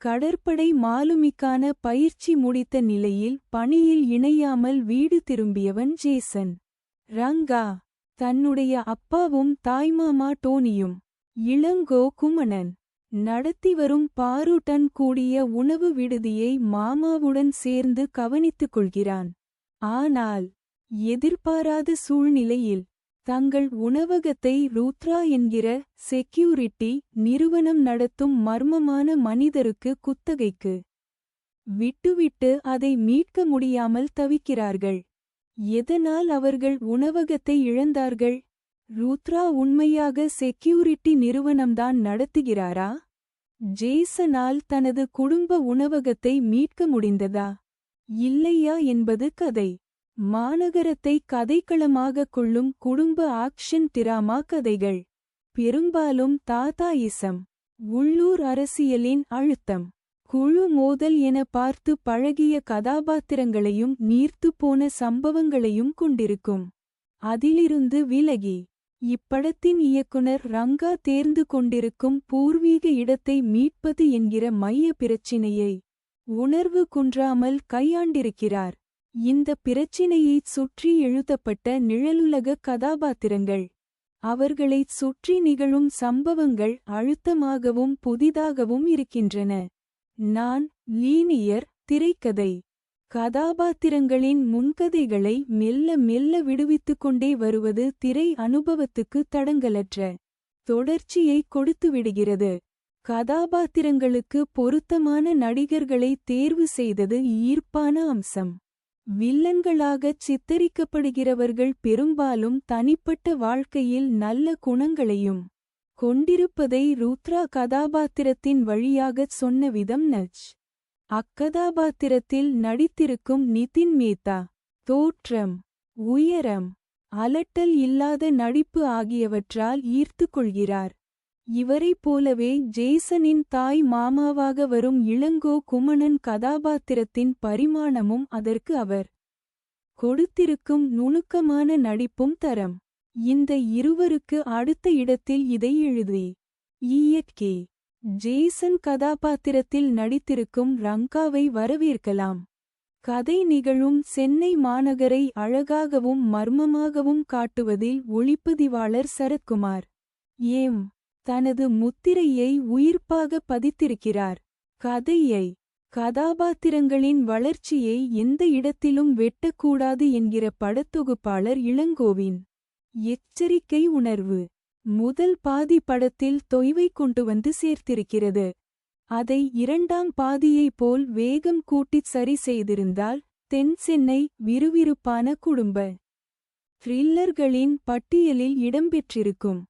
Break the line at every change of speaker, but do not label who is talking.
கடற்படை மாலுமிக்கான பயிற்சி முடித்த நிலையில் பணியில் இணையாமல் வீடு திரும்பியவன் ஜேசன். ரங்கா தன்னுடைய அப்பாவும் தாய்மாமா டோனியும் இளங்கோ குமணன் நடத்தி வரும் பாருடன் கூடிய உணவு விடுதியை மாமாவுடன் சேர்ந்து கவனித்துக் கொள்கிறான். ஆனால் எதிர்பாராத சூழ்நிலையில் தங்கள் உணவகத்தை ரூத்ரா என்கிற செக்யூரிட்டி நிறுவனம் நடத்தும் மர்மமான மனிதருக்கு குத்தகைக்கு விட்டுவிட்டு அதை மீட்க முடியாமல் தவிக்கிறார்கள். எதனால் அவர்கள் உணவகத்தை இழந்தார்கள்? ரூத்ரா உண்மையாக செக்யூரிட்டி நிறுவனம்தான் நடத்துகிறாரா? ஜேசனால் தனது குடும்ப உணவகத்தை மீட்க முடிந்ததா? இல்லையா என்பது கதை. மாநகரத்தை கதைக்களமாகக் கொள்ளும் குடும்ப ஆக்ஷன் டிராமா கதைகள். பெரும்பாலும் தாதாயிசம் உள்ளூர் அரசியலின் அழுத்தம். குழு மோதல் என பார்த்து பழகிய கதாபாத்திரங்களையும் நீர்த்துப் போன சம்பவங்களையும் கொண்டிருக்கும். அதிலிருந்து விலகி. இப்படத்தின் இயக்குனர் ரங்கா தேர்ந்து கொண்டிருக்கும் பூர்வீக இடத்தை மீட்பது என்கிற மைய பிரச்சினையை உணர்வு குன்றாமல் கையாண்டிருக்கிறார். இந்த பிரச்சினையைச் சுற்றி எழுதப்பட்ட நிழலுலக கதாபாத்திரங்கள். அவர்களைச் சுற்றி நிகழும் சம்பவங்கள் அழுத்தமாகவும் புதிதாகவும் இருக்கின்றன. நான் லீனியர் திரைக்கதை. கதாபாத்திரங்களின் முன்கதைகளை மெல்ல மெல்ல விடுவித்துக் கொண்டே வருவது திரை அனுபவத்துக்கு தடங்கலற்ற தொடர்ச்சியை கொடுத்துவிடுகிறது கதாபாத்திரங்களுக்கு பொருத்தமான நடிகர்களை தேர்வு செய்தது ஈர்ப்பான அம்சம். வில்லன்களாகச் சித்தரிக்கப்படுகிறவர்கள் பெரும்பாலும் தனிப்பட்ட வாழ்க்கையில் நல்ல குணங்களையும் கொண்டிருப்பதை ரூத்ரா கதாபாத்திரத்தின் வழியாகச் சொன்ன விதம் நச் அக்கதாபாத்திரத்தில் நடித்திருக்கும் நிதின் மேத்தா தோற்றம் உயரம் அலட்டல் இல்லாத நடிப்பு ஆகியவற்றால் ஈர்த்துக் கொள்கிறார். இவரைப் போலவே ஜேசனின் தாய் மாமாவாக வரும் இளங்கோ குமணன் கதாபாத்திரத்தின் பரிமாணமும் அதற்கு அவர் கொடுத்திருக்கும் நுணுக்கமான நடிப்பும் தரம். இந்த இருவருக்கு அடுத்த இடத்தில் இதை எழுதி. இயற்கே. ஜேசன் கதாபாத்திரத்தில் நடித்திருக்கும் ரங்காவை வரவேற்கலாம். கதை நிகழும் சென்னை மாநகரை அழகாகவும் மர்மமாகவும் காட்டுவதில் ஒளிப்பதிவாளர் சரத்குமார். ஏம். தனது முத்திரையை உயிர்ப்பாக பதித்திருக்கிறார். கதையை கதாபாத்திரங்களின் வளர்ச்சியை எந்த இடத்திலும் வெட்டக்கூடாது என்கிற படத்தொகுப்பாளர் இளங்கோவின் எச்சரிக்கை உணர்வு முதல் பாதி படத்தில் தொய்வை கொண்டு வந்து சேர்த்திருக்கிறது. அதை இரண்டாம் பாதியைப் போல் வேகம் கூட்டிச் சரி செய்திருந்தால் தென் சென்னை விறுவிறுப்பான குடும்ப த்ரில்லர்களின் பட்டியலில் இடம்பெற்றிருக்கும்.